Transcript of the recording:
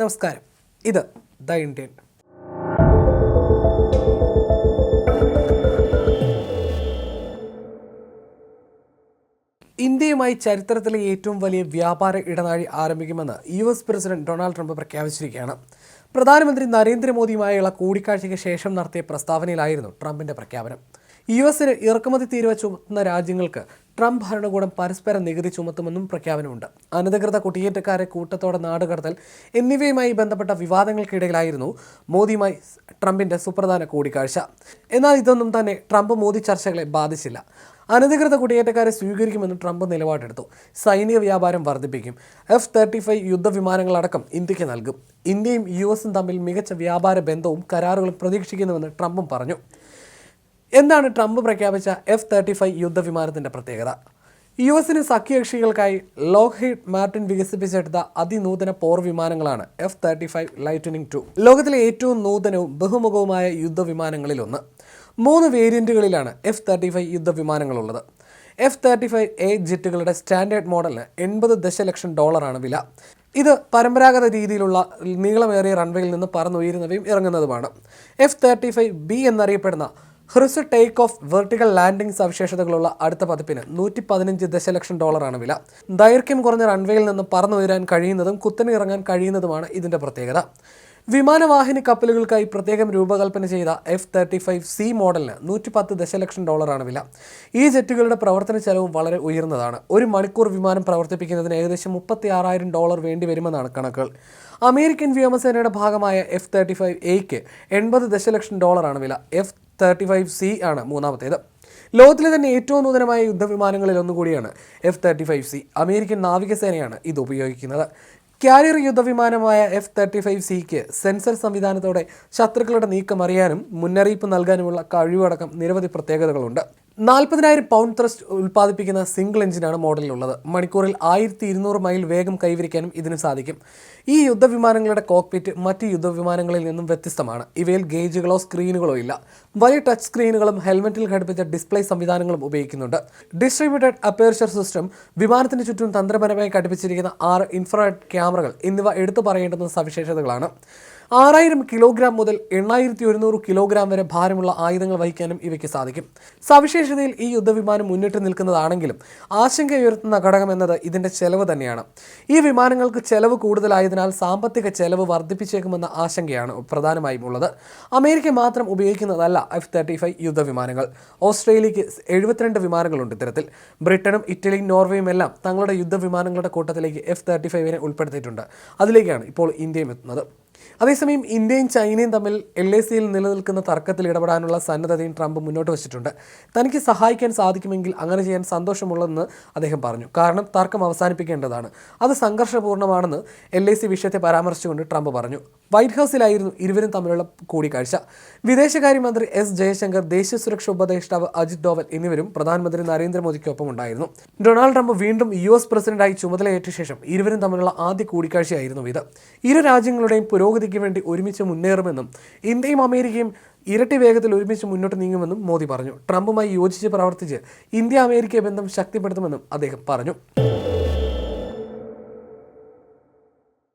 നമസ്കാരം. ഇത് the Indian. ഇന്ത്യയുമായി ചരിത്രത്തിലെ ഏറ്റവും വലിയ വ്യാപാര ഇടനാഴി ആരംഭിക്കുമെന്ന് U S president Donald Trump പ്രഖ്യാപിച്ചിരിക്കുകയാണ്. പ്രധാനമന്ത്രി നരേന്ദ്രമോദിയുമായുള്ള കൂടിക്കാഴ്ചയ്ക്ക് ശേഷം നടത്തിയ പ്രസ്താവനയിലായിരുന്നു ട്രംപിന്റെ പ്രഖ്യാപനം. യു എസിന് ഇറക്കുമതി തീരുവ ചുമത്തുന്ന രാജ്യങ്ങൾക്ക് ട്രംപ് ഭരണകൂടം പരസ്പര നികുതി ചുമത്തുമെന്നും പ്രഖ്യാപനമുണ്ട്. അനധികൃത കുടിയേറ്റക്കാരെ കൂട്ടത്തോടെ നാടുകടത്തൽ എന്നിവയുമായി ബന്ധപ്പെട്ട വിവാദങ്ങൾക്കിടയിലായിരുന്നു മോദിയുമായി ട്രംപിന്റെ സുപ്രധാന കൂടിക്കാഴ്ച. എന്നാൽ ഇതൊന്നും തന്നെ ട്രംപ് മോദി ചർച്ചകളെ ബാധിച്ചില്ല. അനധികൃത കുടിയേറ്റക്കാരെ സ്വീകരിക്കുമെന്ന് ട്രംപ് നിലപാടെടുത്തു. സൈനിക വ്യാപാരം വർദ്ധിപ്പിക്കും. എഫ് തേർട്ടി ഫൈവ് യുദ്ധവിമാനങ്ങളടക്കം ഇന്ത്യയ്ക്ക് നൽകും. ഇന്ത്യയും യു എസും തമ്മിൽ മികച്ച വ്യാപാര ബന്ധവും കരാറുകളും പ്രതീക്ഷിക്കുന്നുവെന്ന് ട്രംപും പറഞ്ഞു. എന്താണ് ട്രംപ് പ്രഖ്യാപിച്ച എഫ് തേർട്ടി ഫൈവ് യുദ്ധവിമാനത്തിന്റെ പ്രത്യേകത? യു എസിന് സഖ്യകക്ഷികൾക്കായി ലോക്ഹീഡ് മാർട്ടിൻ വികസിപ്പിച്ചെടുത്ത അതിനൂതന പോർ വിമാനങ്ങളാണ് F thirty five Lightning two ലോകത്തിലെ ഏറ്റവും നൂതനവും ബഹുമുഖവുമായ യുദ്ധവിമാനങ്ങളിലൊന്ന്. മൂന്ന് വേരിയന്റുകളിലാണ് എഫ് തേർട്ടി ഫൈവ് യുദ്ധവിമാനങ്ങളുള്ളത്. എഫ് തേർട്ടി ഫൈവ് എ ജെറ്റുകളുടെ സ്റ്റാൻഡേർഡ് മോഡലിന് എൺപത് ദശലക്ഷം ഡോളറാണ് വില. ഇത് പരമ്പരാഗത രീതിയിലുള്ള നീളമേറിയ റൺവേയിൽ നിന്ന് പറന്നുയരുന്നവയും ഇറങ്ങുന്നതുമാണ്. എഫ് തേർട്ടി ഫൈവ് ബി എന്നറിയപ്പെടുന്ന ഹ്രിസ് ടേക്ക് ഓഫ് വെർട്ടിക്കൽ ലാൻഡിംഗ് സവിശേഷതകളുള്ള അടുത്ത പതിപ്പിന് നൂറ്റി പതിനഞ്ച് ദശലക്ഷം ഡോളറാണ് വില. ദൈർഘ്യം കുറഞ്ഞ റൺവേയിൽ നിന്ന് പറന്നു പറന്നുയരാൻ കഴിയുന്നതും കുത്തനെ ഇറങ്ങാൻ കഴിയുന്നതുമാണ് ഇതിന്റെ പ്രത്യേകത. വിമാനവാഹിനി കപ്പലുകൾക്കായി പ്രത്യേകം രൂപകൽപ്പന ചെയ്ത എഫ് തേർട്ടി ഫൈവ് സി മോഡലിന് നൂറ്റി പത്ത് ദശലക്ഷം ഡോളറാണ് വില. ഈ ജെറ്റുകളുടെ പ്രവർത്തന ചെലവും വളരെ ഉയർന്നതാണ്. ഒരു മണിക്കൂർ വിമാനം പ്രവർത്തിപ്പിക്കുന്നതിന് ഏകദേശം മുപ്പത്തി ആറായിരം ഡോളർ വേണ്ടി വരുമെന്നാണ് കണക്കുകൾ. അമേരിക്കൻ വ്യോമസേനയുടെ ഭാഗമായ എഫ് തേർട്ടി ഫൈവ് എയ്ക്ക് എൺപത് ദശലക്ഷം ഡോളറാണ് വില. എഫ് തേർട്ടി ഫൈവ് സി ആണ് മൂന്നാമത്തേത്. ലോകത്തിലെ തന്നെ ഏറ്റവും നൂതനമായ യുദ്ധവിമാനങ്ങളിൽ ഒന്നുകൂടിയാണ് F thirty five C American നാവികസേനയാണ് ഇത് ഉപയോഗിക്കുന്നത്. കാരിയർ യുദ്ധവിമാനമായ എഫ് തേർട്ടി ഫൈവ് സിക്ക് സെൻസർ സംവിധാനത്തോടെ ശത്രുക്കളുടെ നീക്കം അറിയാനും മുന്നറിയിപ്പ് നൽകാനുമുള്ള കഴിവടക്കം നിരവധി പ്രത്യേകതകളുണ്ട്. നാൽപ്പതിനായിരം പൗണ്ട് ത്രസ്റ്റ് ഉൽപ്പാദിപ്പിക്കുന്ന സിംഗിൾ എഞ്ചിനാണ് മോഡലിലുള്ളത്. മണിക്കൂറിൽ ആയിരത്തി ഇരുന്നൂറ് മൈൽ വേഗം കൈവരിക്കാനും ഇതിന് സാധിക്കും. ഈ യുദ്ധവിമാനങ്ങളുടെ കോക്പിറ്റ് മറ്റ് യുദ്ധവിമാനങ്ങളിൽ നിന്നും വ്യത്യസ്തമാണ്. ഇവയിൽ ഗേജുകളോ സ്ക്രീനുകളോ ഇല്ല. വലിയ ടച്ച് സ്ക്രീനുകളും ഹെൽമെറ്റിൽ ഘടിപ്പിച്ച ഡിസ്പ്ലേ സംവിധാനങ്ങളും ഉപയോഗിക്കുന്നുണ്ട്. ഡിസ്ട്രിബ്യൂട്ടഡ് അപ്പേർച്ചർ സിസ്റ്റം വിമാനത്തിന് ചുറ്റും തന്ത്രപരമായി ഘടിപ്പിച്ചിരിക്കുന്ന ആറ് ഇൻഫ്രാറെഡ് ക്യാമറകൾ എന്നിവ എടുത്തു പറയേണ്ടുന്ന സവിശേഷതകളാണ്. ആറായിരം കിലോഗ്രാം മുതൽ എണ്ണായിരത്തി ഒരുന്നൂറ് കിലോഗ്രാം വരെ ഭാരമുള്ള ആയുധങ്ങൾ വഹിക്കാനും ഇവയ്ക്ക് സാധിക്കും. സവിശേഷതയിൽ ഈ യുദ്ധവിമാനം മുന്നിട്ട് നിൽക്കുന്നതാണെങ്കിലും ആശങ്കയുയർത്തുന്ന ഘടകം എന്നത് ഇതിന്റെ ചെലവ് തന്നെയാണ്. ഈ വിമാനങ്ങൾക്ക് ചെലവ് കൂടുതലായതിനാൽ സാമ്പത്തിക ചെലവ് വർദ്ധിപ്പിച്ചേക്കുമെന്ന ആശങ്കയാണ് പ്രധാനമായും ഉള്ളത്. അമേരിക്ക മാത്രം ഉപയോഗിക്കുന്നതല്ല എഫ് തേർട്ടി ഫൈവ് യുദ്ധവിമാനങ്ങൾ. ഓസ്ട്രേലിയക്ക് എഴുപത്തിരണ്ട് വിമാനങ്ങളുണ്ട് ഇത്തരത്തിൽ. ബ്രിട്ടനും ഇറ്റലിയും നോർവേയും എല്ലാം തങ്ങളുടെ യുദ്ധവിമാനങ്ങളുടെ കൂട്ടത്തിലേക്ക് എഫ് തേർട്ടി ഫൈവിനെ ഉൾപ്പെടുത്തിയിട്ടുണ്ട്. അതിലേക്കാണ് ഇപ്പോൾ ഇന്ത്യയും എത്തുന്നത്. അതേസമയം ഇന്ത്യയും ചൈനയും തമ്മിൽ എൽ എ സിയിൽ നിലനിൽക്കുന്ന തർക്കത്തിൽ ഇടപെടാനുള്ള സന്നദ്ധതയും ട്രംപ് മുന്നോട്ട് വച്ചിട്ടുണ്ട്. തനിക്ക് സഹായിക്കാൻ സാധിക്കുമെങ്കിൽ അങ്ങനെ ചെയ്യാൻ സന്തോഷമുള്ളതെന്ന് അദ്ദേഹം പറഞ്ഞു. കാരണം തർക്കം അവസാനിപ്പിക്കേണ്ടതാണ്. അത് സംഘർഷപൂർണമാണെന്ന് എൽ എ സി വിഷയത്തെ പരാമർശിച്ചുകൊണ്ട് ട്രംപ് പറഞ്ഞു. വൈറ്റ് ഹൗസിലായിരുന്നു ഇരുവരും തമ്മിലുള്ള കൂടിക്കാഴ്ച. വിദേശകാര്യമന്ത്രി എസ് ജയശങ്കർ ദേശീയ സുരക്ഷാ ഉപദേഷ്ടാവ് അജിത് ഡോവൽ എന്നിവരും പ്രധാനമന്ത്രി നരേന്ദ്രമോദിക്കൊപ്പം ഉണ്ടായിരുന്നു ഡൊണാൾഡ് ട്രംപ് വീണ്ടും യു എസ് പ്രസിഡന്റായി ചുമതലയേറ്റ ശേഷം ഇരുവരും തമ്മിലുള്ള ആദ്യ കൂടിക്കാഴ്ചയായിരുന്നു ഇത്. ഇരു രാജ്യങ്ങളുടെയും പുരോഗതിക്ക് വേണ്ടി ഒരുമിച്ച് മുന്നേറുമെന്നും ഇന്ത്യയും അമേരിക്കയും ഇരട്ടി വേഗത്തിൽ ഒരുമിച്ച് മുന്നോട്ട് നീങ്ങുമെന്നും മോദി പറഞ്ഞു. ട്രംപുമായി യോജിച്ച് പ്രവർത്തിച്ച് ഇന്ത്യ അമേരിക്ക ബന്ധം ശക്തിപ്പെടുത്തുമെന്നും അദ്ദേഹം പറഞ്ഞു.